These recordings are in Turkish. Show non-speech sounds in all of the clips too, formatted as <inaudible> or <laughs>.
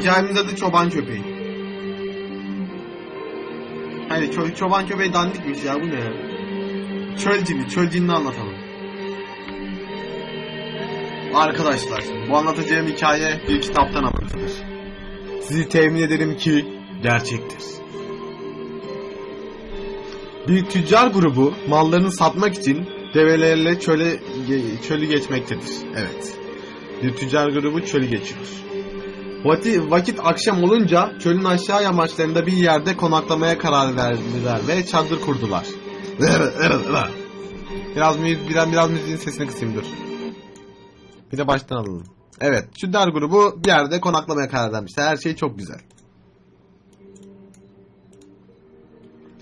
Hikayemizin adı çoban köpeği. Hani ço- çoban köpeği dandikmiş ya bu ne ya? Çöl cini, çöl cinini anlatalım. Arkadaşlar, bu anlatacağım hikaye bir kitaptan alıntıdır. Sizi temin ederim ki gerçektir. Bir tüccar grubu mallarını satmak için develerle çöle çölü geçmektedir. Evet. Bir tüccar grubu çölü geçiyor. Vakit, vakit akşam olunca çölün aşağı yamaçlarında bir yerde konaklamaya karar verdiler ve çadır kurdular. biraz müzik, biraz, biraz müziğin sesini kısayım dur. Bir de baştan alalım. Evet, tüccar grubu bir yerde konaklamaya karar vermişler. Her şey çok güzel.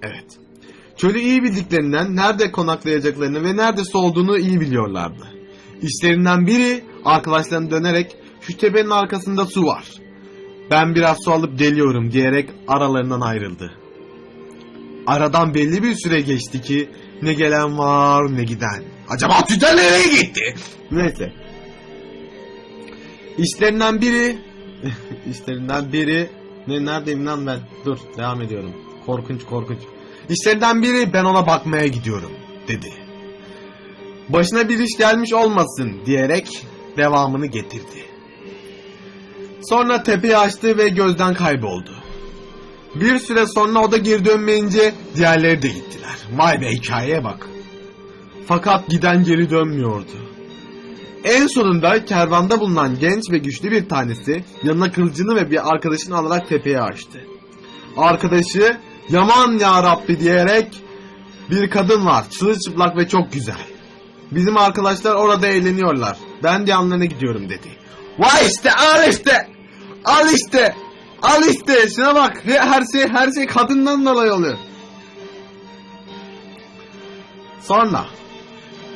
Evet. Çölü iyi bildiklerinden nerede konaklayacaklarını ve neredesi olduğunu iyi biliyorlardı. İşlerinden biri arkadaşlarına dönerek şu arkasında su var. Ben biraz su alıp geliyorum diyerek aralarından ayrıldı. Aradan belli bir süre geçti ki ne gelen var ne giden. Acaba tüccar nereye gitti? Neyse. İşlerinden biri <laughs> işlerinden biri ne neredeyim lan ben? Dur devam ediyorum. Korkunç korkunç. İşlerinden biri ben ona bakmaya gidiyorum dedi. Başına bir iş gelmiş olmasın diyerek devamını getirdi. Sonra tepeyi açtı ve gözden kayboldu. Bir süre sonra o da geri dönmeyince diğerleri de gittiler. Vay be hikayeye bak. Fakat giden geri dönmüyordu. En sonunda kervanda bulunan genç ve güçlü bir tanesi yanına kılıcını ve bir arkadaşını alarak tepeye açtı. Arkadaşı yaman ya Rabbi diyerek bir kadın var çırılçıplak ve çok güzel. Bizim arkadaşlar orada eğleniyorlar. Ben de yanlarına gidiyorum dedi. Vay işte al işte. Al işte. Al işte. Şuna bak. He- Her şey her şey kadından dolayı oluyor. Sonra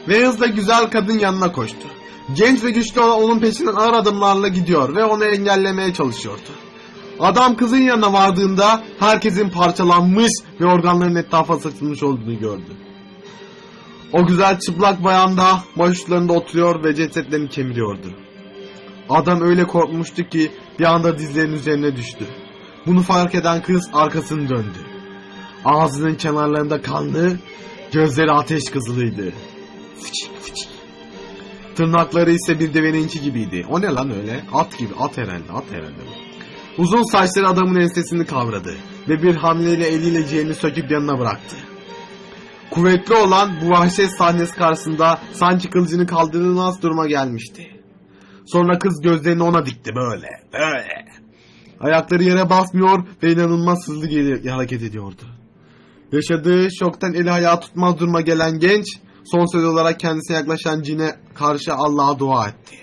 ve hızla güzel kadın yanına koştu. Genç ve güçlü olan onun peşinden ağır adımlarla gidiyor ve onu engellemeye çalışıyordu. Adam kızın yanına vardığında herkesin parçalanmış ve organların etrafa saçılmış olduğunu gördü. O güzel çıplak bayan da başuçlarında oturuyor ve cesetlerini kemiriyordu. Adam öyle korkmuştu ki bir anda dizlerinin üzerine düştü. Bunu fark eden kız arkasını döndü. Ağzının kenarlarında kanlı, gözleri ateş kızılıydı. Tırnakları ise bir deveninki gibiydi. O ne lan öyle? At gibi, at herhalde, at herhalde. Uzun saçları adamın ensesini kavradı ve bir hamleyle eliyle ciğerini söküp yanına bıraktı. Kuvvetli olan bu vahşet sahnesi karşısında sanki kılıcını kaldırılmaz duruma gelmişti. Sonra kız gözlerini ona dikti böyle, böyle. Ayakları yere basmıyor ve inanılmaz hızlı hareket ediyordu. Yaşadığı şoktan eli ayağı tutmaz duruma gelen genç, son söz olarak kendisine yaklaşan cine karşı Allah'a dua etti.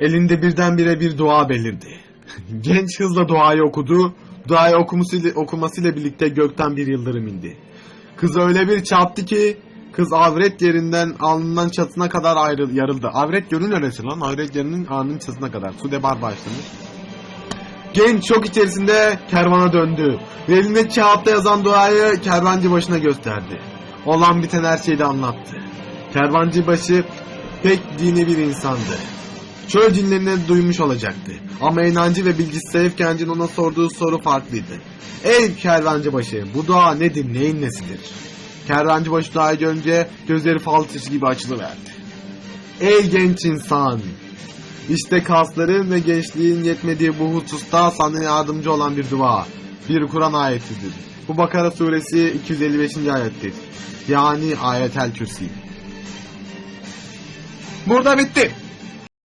Elinde birdenbire bir dua belirdi. <laughs> Genç hızla duayı okudu. Duayı okumasıyla, okumasıyla birlikte gökten bir yıldırım indi. Kız öyle bir çarptı ki kız avret yerinden alnından çatına kadar ayrıl, yarıldı. Avret yönü neresi lan? Avret yerinin alnının çatına kadar. Su debar başlamış. Genç şok içerisinde kervana döndü. Ve elinde kağıtta yazan duayı kervancı başına gösterdi. Olan biten her şeyi de anlattı. Kervancı başı pek dini bir insandı. Çöl cinlerini duymuş olacaktı. Ama inancı ve bilgisi gencin ona sorduğu soru farklıydı. Ey kervancıbaşı bu dua nedir neyin nesidir? Kervancıbaşı duayı görünce gözleri fal taşı gibi açılıverdi. Ey genç insan! İşte kasların ve gençliğin yetmediği bu hususta sana yardımcı olan bir dua. Bir Kur'an ayetidir. Bu Bakara suresi 255. ayettir. Yani ayetel kürsi. Burada bitti.